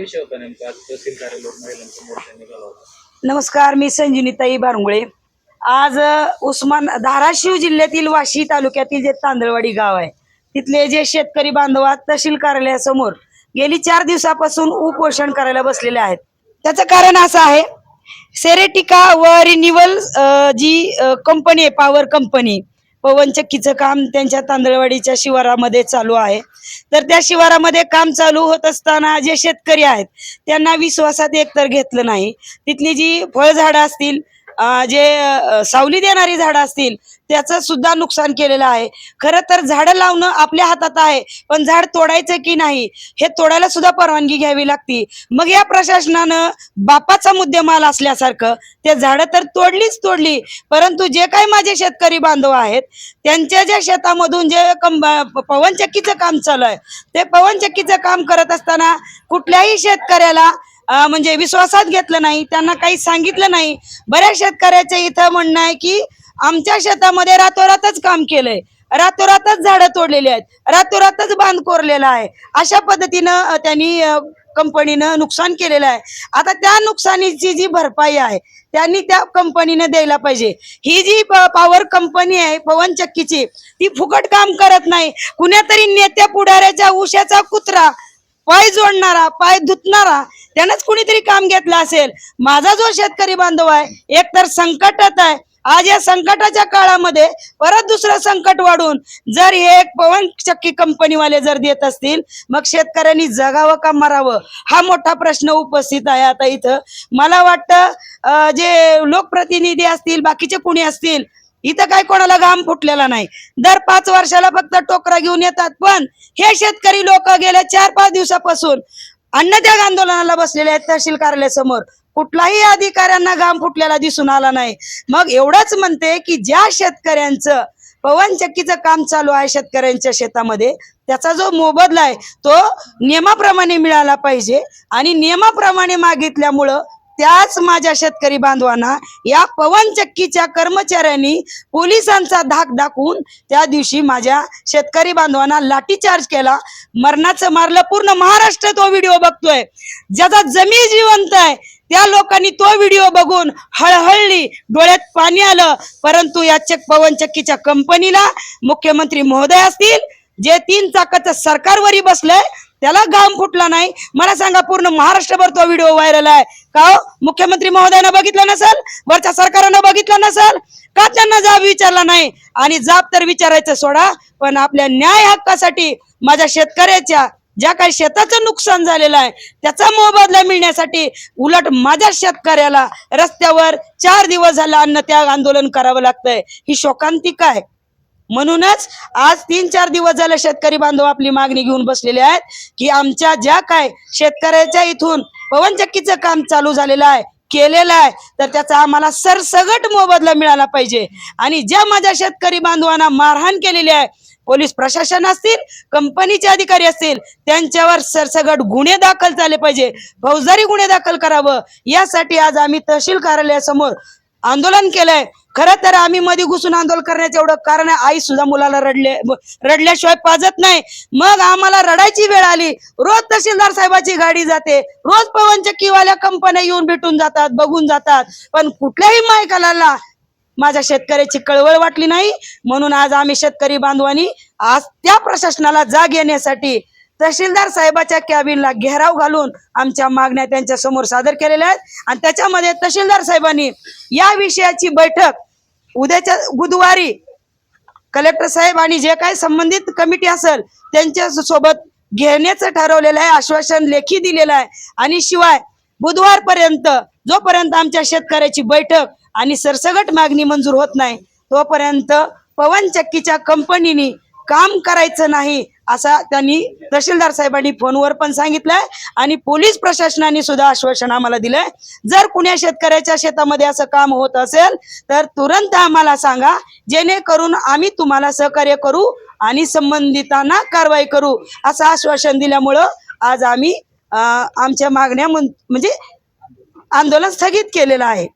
विषय होता नेमका आज तहसील कार्यालयावर महिलांचा मोर्चा निघाला होता. नमस्कार मी संजिनीताई बारुंगळे. आज अ, उस्मान धाराशिव जिल्ह्यातील वाशी तालुक्यातील जे तांदळवाडी गाव आहे तिथले जे शेतकरी बांधव तहसील कार्यालयासमोर गेली चार दिवसापासून उपोषण करायला बसलेले आहेत. त्याचं कारण असं आहे सेरेटिका व रिन्युअल जी कंपनी आहे पॉवर कंपनी पवन चक्कीचं काम त्यांच्या तांदळवाडीच्या शिवारामध्ये चालू आहे. तर त्या शिवारामध्ये काम चालू होत असताना जे शेतकरी आहेत त्यांना विश्वासात एकतर घेतलं नाही. तिथली जी फळझाडं असतील जे सावली देणारी झाडं असतील त्याचं सुद्धा नुकसान केलेलं आहे. खरं तर झाडं लावणं आपल्या हातात आहे पण झाड तोडायचं की नाही हे तोडायला सुद्धा परवानगी घ्यावी लागती. मग या प्रशासनानं बापाचा मुद्देमाल असल्यासारखं ते झाडं तर तोडलीच तोडली परंतु जे काही माझे शेतकरी बांधव आहेत त्यांच्या ज्या शेतामधून जे कं पवनचक्कीचं काम चालू आहे ते पवनचक्कीचं काम करत असताना कुठल्याही शेतकऱ्याला म्हणजे विश्वासात घेतलं नाही त्यांना काही सांगितलं नाही. बऱ्याच शेतकऱ्याचं इथं म्हणणं आहे की आमच्या शेतामध्ये रातोरातच काम केलंय. रातोरातच झाडं तोडलेली आहेत. रातोरातच बांध कोरलेला आहे. अशा पद्धतीनं त्यांनी कंपनीनं नुकसान केलेलं आहे. आता त्या नुकसानीची जी भरपाई आहे त्यांनी त्या कंपनीनं द्यायला पाहिजे. ही जी पॉवर कंपनी आहे पवन चक्कीची ती फुकट काम करत नाही. कुण्यातरी नेत्या पुढाऱ्याच्या उशाचा कुत्रा पाय जोडणारा पाय धुतणारा त्यानंच कुणीतरी काम घेतलं असेल. माझा जो शेतकरी बांधव आहे एक तर संकटात आहे. आज या संकटाच्या काळामध्ये परत दुसरं संकट वाढून जर हे एक पवन चक्की कंपनीवाले जर देत असतील मग शेतकऱ्यांनी जगावं का मरावं? हा मोठा प्रश्न उपस्थित आहे आता इथं. मला वाटतं जे लोकप्रतिनिधी असतील बाकीचे कुणी असतील इथं काय कोणाला घाम फुटलेला नाही. दर पाच वर्षाला फक्त टोकरा घेऊन येतात पण हे शेतकरी लोक गेल्या चार पाच दिवसापासून अन्नत्याग आंदोलनाला बसलेले आहेत तहसील कार्यालयासमोर कुठलाही अधिकाऱ्यांना घाम फुटलेला दिसून आला नाही. मग एवढंच म्हणते की ज्या शेतकऱ्यांचं पवन चक्कीचं काम चालू आहे शेतकऱ्यांच्या शेतामध्ये त्याचा जो मोबदला आहे तो नियमाप्रमाणे मिळाला पाहिजे आणि नियमाप्रमाणे मागितल्यामुळं त्याच माझ्या शेतकरी बांधवांना या पवन चक्कीच्या कर्मचाऱ्यांनी पोलिसांचा धाक दाखवून त्या दिवशी माझ्या शेतकरी बांधवांना लाठीचार्ज केला. मरणाचं मारलं. पूर्ण महाराष्ट्र तो व्हिडिओ बघतोय. ज्याचा जमीन जिवंत आहे त्या लोकांनी तो व्हिडिओ बघून हळहळली. डोळ्यात पाणी आलं. परंतु या चक पवन चक्कीच्या कंपनीला मुख्यमंत्री महोदय असतील जे तीन चाकाचं सरकारवरी बसलंय त्याला घाम फुटला नाही. मला सांगा पूर्ण महाराष्ट्रभर तो व्हिडिओ व्हायरल आहे. का हो? मुख्यमंत्री महोदयानं बघितलं नसेल? वरच्या सरकारनं बघितलं नसेल? का त्यांना जाब विचारला नाही? आणि जाब तर विचारायचं सोडा पण आपल्या न्याय हक्कासाठी माझ्या शेतकऱ्याच्या ज्या काही शेताचं नुकसान झालेलं आहे त्याचा मोबदला मिळण्यासाठी उलट माझ्या शेतकऱ्याला रस्त्यावर चार दिवस झाला अन्न त्याग आंदोलन करावं लागतंय. ही शोकांतिका आहे. म्हणूनच आज तीन चार दिवस झाले शेतकरी बांधव आपली मागणी घेऊन बसलेले आहेत की आमच्या ज्या काय शेतकऱ्याच्या इथून पवनचक्कीचं काम चालू झालेलं आहे केलेलं आहे तर त्याचा आम्हाला सरसगट मोबदला मिळाला पाहिजे. आणि ज्या माझ्या शेतकरी बांधवांना मारहाण केलेली आहे पोलीस प्रशासन असतील कंपनीचे अधिकारी असतील त्यांच्यावर सरसगट गुन्हे दाखल झाले पाहिजे. फौजदारी गुन्हे दाखल करावं. यासाठी आज आम्ही तहसील कार्यालयासमोर आंदोलन केलंय. खरं तर आम्ही मध्ये घुसून आंदोलन करण्याचं एवढं कारण आहे. आई सुद्धा मुलाला रडले रडल्याशिवाय पाजत नाही. मग आम्हाला रडायची वेळ आली. रोज तहसीलदार साहेबाची गाडी जाते. रोज पवनचक्कीवाल्या कंपन्या येऊन भेटून जातात बघून जातात. पण कुठल्याही मायकाला माझ्या शेतकऱ्याची कळवळ वाटली नाही. म्हणून आज आम्ही शेतकरी बांधवांनी आज त्या प्रशासनाला जाग येण्यासाठी तहसीलदार साहेबाच्या कॅबिनला घेराव घालून आमच्या मागण्या त्यांच्यासमोर सादर केलेल्या आहेत. आणि त्याच्यामध्ये तहसीलदार साहेबांनी या विषयाची बैठक उद्याच्या बुधवारी कलेक्टर साहेब आणि जे काही संबंधित कमिटी असेल त्यांच्यासोबत घेण्याचं ठरवलेलं आहे आश्वासन लेखी दिलेलं आहे. आणि शिवाय बुधवारपर्यंत जोपर्यंत आमच्या शेतकऱ्याची बैठक आणि सरसगट मागणी मंजूर होत नाही तोपर्यंत पवन चक्कीच्या कंपनीनी काम करायचं नाही असा त्यांनी तहसीलदार साहेबांनी फोनवर पण सांगितलंय आणि पोलीस प्रशासनाने सुद्धा आश्वासन आम्हाला दिलंय. जर कुण्या शेतकऱ्याच्या शेतामध्ये असं काम होत असेल तर तुरंत आम्हाला सांगा जेणेकरून आम्ही तुम्हाला सहकार्य करू आणि संबंधितांना कारवाई करू असं आश्वासन दिल्यामुळं आज आम्ही अं, आमच्या मागण्या म्हणजे आंदोलन स्थगित केलेलं आहे.